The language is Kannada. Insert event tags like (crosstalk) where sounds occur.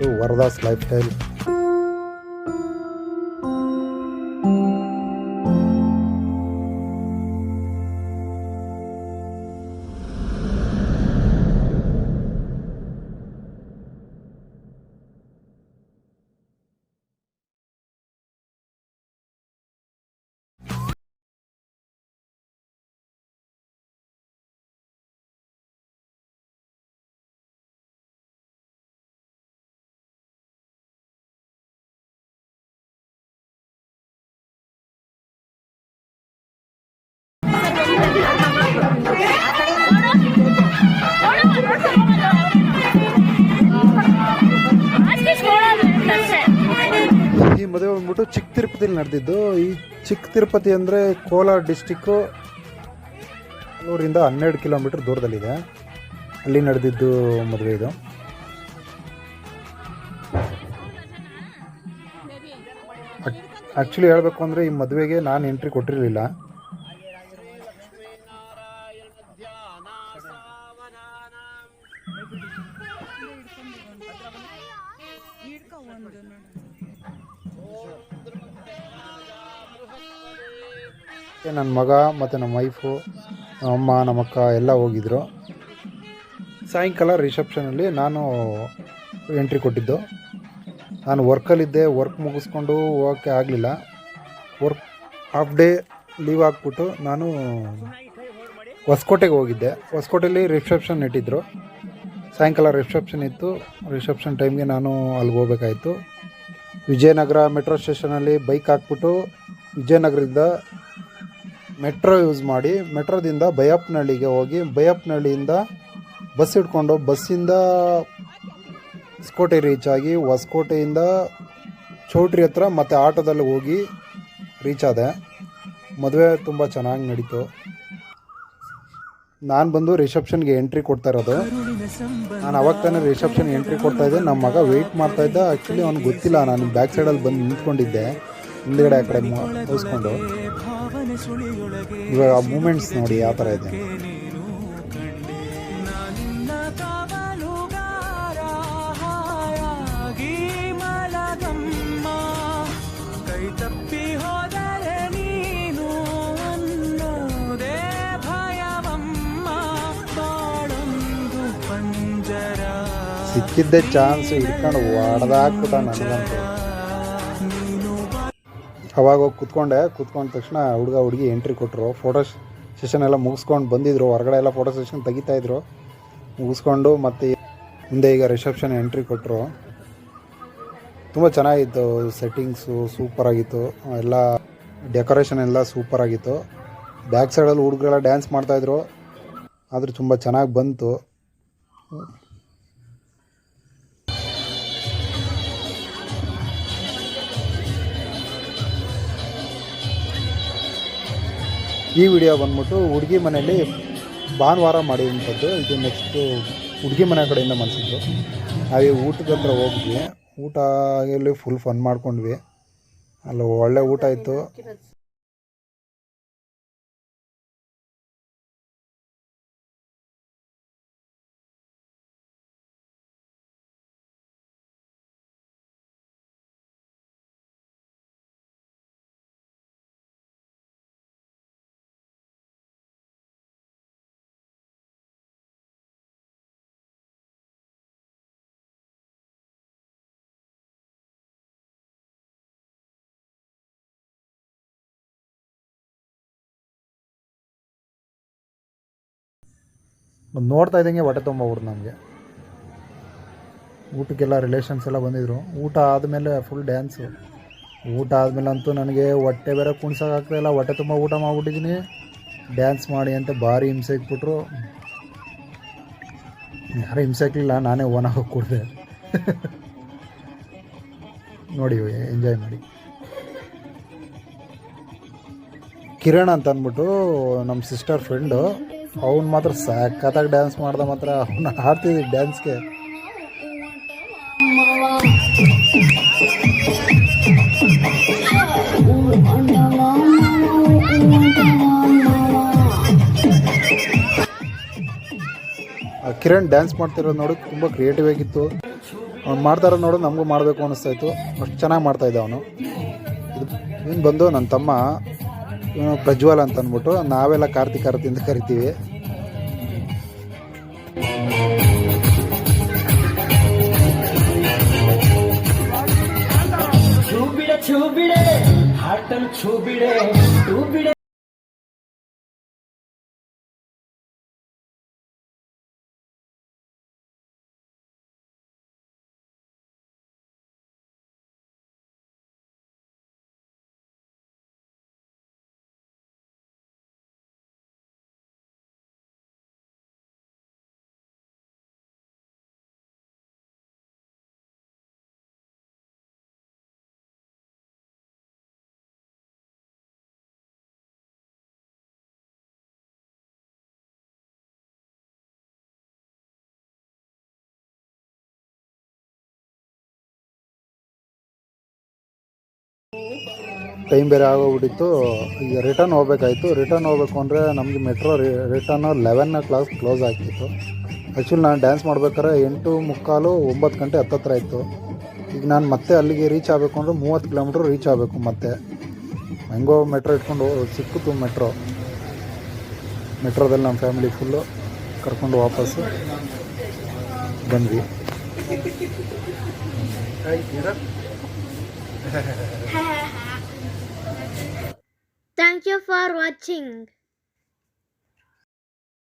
to Varda's lifestyle ಮದುವೆ ಬಂದ್ಬಿಟ್ಟು ಚಿಕ್ಕ ತಿರುಪತಿಲಿ ನಡೆದಿದ್ದು. ಈ ಚಿಕ್ಕ ತಿರುಪತಿ ಅಂದರೆ ಕೋಲಾರ ಡಿಸ್ಟಿಕ್ಕು ನೂರಿಂದ ಹನ್ನೆರಡು ಕಿಲೋಮೀಟ್ರ್ ದೂರದಲ್ಲಿದೆ. ಅಲ್ಲಿ ನಡೆದಿದ್ದು ಮದುವೆ ಇದು. ಆ್ಯಕ್ಚುಲಿ ಹೇಳಬೇಕು ಅಂದರೆ ಈ ಮದುವೆಗೆ ನಾನು ಎಂಟ್ರಿ ಕೊಟ್ಟಿರಲಿಲ್ಲ. ನನ್ನ ಮಗ, ಮತ್ತು ನಮ್ಮ ವೈಫು ಅಮ್ಮ, ನಮ್ಮ ಅಕ್ಕ ಎಲ್ಲ ಹೋಗಿದ್ದರು ಸಾಯಂಕಾಲ ರಿಸೆಪ್ಷನಲ್ಲಿ ನಾನು ಎಂಟ್ರಿ ಕೊಟ್ಟಿದ್ದು. ನಾನು ವರ್ಕಲ್ಲಿದ್ದೆ ವರ್ಕ್ ಮುಗಿಸ್ಕೊಂಡು ಹೋಗೋಕ್ಕೆ ಆಗಲಿಲ್ಲ. ವರ್ಕ್ ಹಾಫ್ ಡೇ ಲೀವ್ ಹಾಕ್ಬಿಟ್ಟು ನಾನು ಹೊಸಕೋಟೆಗೆ ಹೋಗಿದ್ದೆ. ಹೊಸಕೋಟೆಯಲ್ಲಿ ರಿಸೆಪ್ಷನ್ ಇಟ್ಟಿದ್ದರು ಸಾಯಂಕಾಲ ರಿಸೆಪ್ಷನ್ ಇತ್ತು. ರಿಸೆಪ್ಷನ್ ಟೈಮ್ಗೆ ನಾನು ಅಲ್ಲಿಗೆ ಹೋಗ್ಬೇಕಾಯಿತು. ವಿಜಯನಗರ ಮೆಟ್ರೋ ಸ್ಟೇಷನಲ್ಲಿ ಬೈಕ್ ಹಾಕ್ಬಿಟ್ಟು ವಿಜಯನಗರದಿಂದ ಮೆಟ್ರೋ ಯೂಸ್ ಮಾಡಿ ಮೆಟ್ರೋದಿಂದ ಬೈಯಪ್ಪನಹಳ್ಳಿಗೆ ಹೋಗಿ ಬೈಯಪ್ಪನಹಳ್ಳಿಯಿಂದ ಬಸ್ ಹಿಡ್ಕೊಂಡು ಬಸ್ಸಿಂದ ಹೊಸಕೋಟೆ ರೀಚ್ ಆಗಿ ಹೊಸಕೋಟೆಯಿಂದ ಚೌಟ್ರಿ ಹತ್ರ ಮತ್ತು ಆಟೋದಲ್ಲಿ ಹೋಗಿ ರೀಚ್ ಆದೆ. ಮದುವೆ ತುಂಬ ಚೆನ್ನಾಗಿ ನಡೀತು. ನಾನು ಬಂದು ರಿಸೆಪ್ಷನ್ಗೆ ಎಂಟ್ರಿ ಕೊಡ್ತಾ ಇರೋದು. ನಾನು ಅವಾಗ ತಾನೇ ರಿಸೆಪ್ಷನ್ ಎಂಟ್ರಿ ಕೊಡ್ತಾ ಇದ್ದೆ. ನಮ್ಮ ಮಗ ವೆಯ್ಟ್ ಮಾಡ್ತಾ ಇದ್ದ. ಆ್ಯಕ್ಚುಲಿ ಅವ್ನಿಗೆ ಗೊತ್ತಿಲ್ಲ. ನಾನು ಬ್ಯಾಕ್ ಸೈಡಲ್ಲಿ ಬಂದು ನಿಂತ್ಕೊಂಡಿದ್ದೆ. ಹಿಂದ್ಗಡೆ ಆ ಕಡೆ ಮುಗಿಸ್ಕೊಂಡು. ಇವಾಗ ಆ ಮೂಮೆಂಟ್ಸ್ ನೋಡಿ ಯಾವ ಥರ ಇದೆ. ಸಿಕ್ಕಿದ್ದೆ ಚಾನ್ಸ್ ಹಿಡ್ಕೊಂಡು ಹೊಡೆದಾಕ್ಬಿಟ್ಟ ನನಗಂತೂ. ಅವಾಗ ಹೋಗಿ ಕುತ್ಕೊಂಡೆ, ಕುತ್ಕೊಂಡ ತಕ್ಷಣ ಹುಡುಗ, ಹುಡುಗಿ ಎಂಟ್ರಿ ಕೊಟ್ಟರು ಫೋಟೋ ಸೆಷನ್ ಎಲ್ಲ ಮುಗಿಸ್ಕೊಂಡು ಬಂದಿದ್ರು. ಹೊರಗಡೆ ಎಲ್ಲ ಫೋಟೋ ಸೆಷನ್ ತೆಗಿತಾಯಿದ್ರು ಮುಗಿಸ್ಕೊಂಡು ಮತ್ತೆ ಮುಂದೆ ಈಗ ರಿಸೆಪ್ಷನ್ ಎಂಟ್ರಿ ಕೊಟ್ಟರು ತುಂಬ ಚೆನ್ನಾಗಿತ್ತು ಸೆಟ್ಟಿಂಗ್ಸು ಸೂಪರಾಗಿತ್ತು ಎಲ್ಲ ಡೆಕೋರೇಷನ್ ಎಲ್ಲ ಸೂಪರಾಗಿತ್ತು ಬ್ಯಾಕ್ ಸೈಡಲ್ಲಿ ಹುಡುಗರೆಲ್ಲ ಡ್ಯಾನ್ಸ್ ಮಾಡ್ತಾಯಿದ್ರು ಆದರೂ ತುಂಬ ಚೆನ್ನಾಗಿ ಬಂತು. ಈ ವಿಡಿಯೋ ಬಂದ್ಬಿಟ್ಟು ಹುಡುಗಿ ಮನೆಯಲ್ಲಿ ಭಾನುವಾರ ಮಾಡಿದಂಥದ್ದು. ಇದು ನೆಕ್ಸ್ಟು ಹುಡುಗಿ ಮನೆ ಕಡೆಯಿಂದ ಮಾಡಿಸಿದ್ದು. ಹಾಗೆ ಊಟದ ಹತ್ರ ಹೋಗಿದ್ವಿ. ಊಟ ಎಲ್ಲಿ ಫುಲ್ ಫನ್ ಮಾಡ್ಕೊಂಡ್ವಿ. ಅಲ್ಲ ಒಳ್ಳೆ ಊಟ ಇತ್ತು. ನೋಡ್ತಾ ಇದ್ದಂಗೆ ಹೊಟ್ಟೆ ತುಂಬ ನಮಗೆ. ಊಟಕ್ಕೆಲ್ಲ ರಿಲೇಷನ್ಸ್ ಎಲ್ಲ ಬಂದಿದ್ರು. ಊಟ ಆದಮೇಲೆ ಫುಲ್ ಡ್ಯಾನ್ಸು ಊಟ ಆದಮೇಲೆ ಅಂತೂ ನನಗೆ ಹೊಟ್ಟೆ ಬೇರೆ ಕುಣ್ಸೋಕ್ಕಾಗ್ತಾಯಿಲ್ಲ ಹೊಟ್ಟೆ ತುಂಬ ಊಟ ಮಾಡಿಬಿಟ್ಟಿದ್ದೀನಿ ಡ್ಯಾನ್ಸ್ ಮಾಡಿ ಅಂತ ಭಾರಿ ಹಿಂಸೆ ಇಕ್ಬಿಟ್ರು ಯಾರು ಹಿಂಸೆ ಹಾಕ್ಲಿಲ್ಲ, ನಾನೇ ಓನಾಗಿ ಹೋಗಿ ಕೊಡಿದೆ. ನೋಡಿ ಎಂಜಾಯ್ ಮಾಡಿ. ಕಿರಣ್ ಅಂತ ಅಂದ್ಬಿಟ್ಟು ನಮ್ಮ ಸಿಸ್ಟರ್ ಫ್ರೆಂಡು ಅವ್ನು ಮಾತ್ರ ಸಖತ್ತಾಗಿ ಡ್ಯಾನ್ಸ್ ಮಾಡ್ದ ಮಾತ್ರ. ಅವನು ಆಡ್ತಿದ್ದ ಡ್ಯಾನ್ಸ್ಗೆ ಕಿರಣ್ ಡ್ಯಾನ್ಸ್ ಮಾಡ್ತಿರೋದು ನೋಡಿ, ತುಂಬ ಕ್ರಿಯೇಟಿವ್ ಆಗಿತ್ತು. ಅವ್ನು ಮಾಡ್ತಾರ ನೋಡು, ನಮಗೂ ಮಾಡಬೇಕು ಅನಿಸ್ತಾಯಿತ್ತು ಅಷ್ಟು ಚೆನ್ನಾಗಿ ಮಾಡ್ತಾಯಿದ್ದ ಅವನು. ಇದು ಬಂದು ನನ್ನ ತಮ್ಮ ಪ್ರಜ್ವಲ್ ಅಂತ ಅಂದ್ಬಿಟ್ಟು ನಾವೆಲ್ಲ ಕಾರ್ತಿಕ್ ಅಂತ ಕರಿತೀವಿ చూపిడే హాటలు చూపిడే చూపిడే ಟೈಮ್ ಬೇರೆ ಆಗೋಗ್ಬಿಟ್ಟಿತ್ತು. ಈಗ ರಿಟರ್ನ್ ಹೋಗ್ಬೇಕಾಯ್ತು. ರಿಟರ್ನ್ ಹೋಗ್ಬೇಕು ಅಂದರೆ ನಮಗೆ metro return eleven class close ಆಗ್ತಿತ್ತು. ಆ್ಯಕ್ಚುಲಿ ನಾನು ಡ್ಯಾನ್ಸ್ ಮಾಡ್ಬೇಕಾದ್ರೆ ಎಂಟು ಮುಕ್ಕಾಲು ಒಂಬತ್ತು ಗಂಟೆ ಹತ್ತತ್ರ ಇತ್ತು. ಈಗ ನಾನು ಮತ್ತೆ ಅಲ್ಲಿಗೆ ರೀಚ್ ಆಗಬೇಕು ಅಂದರೆ ಮೂವತ್ತು ಕಿಲೋಮೀಟ್ರ್ ರೀಚ್ ಆಗಬೇಕು ಮತ್ತೆ. ಹೆಂಗೋ ಮೆಟ್ರೋ ಇಟ್ಕೊಂಡು ಸಿಕ್ಕಿತು ಮೆಟ್ರೋ ಮೆಟ್ರೋದಲ್ಲಿ ನಮ್ಮ ಫ್ಯಾಮಿಲಿ ಫುಲ್ಲು ಕರ್ಕೊಂಡು ವಾಪಸ್ಸು ಬಂದ್ವಿ. (laughs) for watching.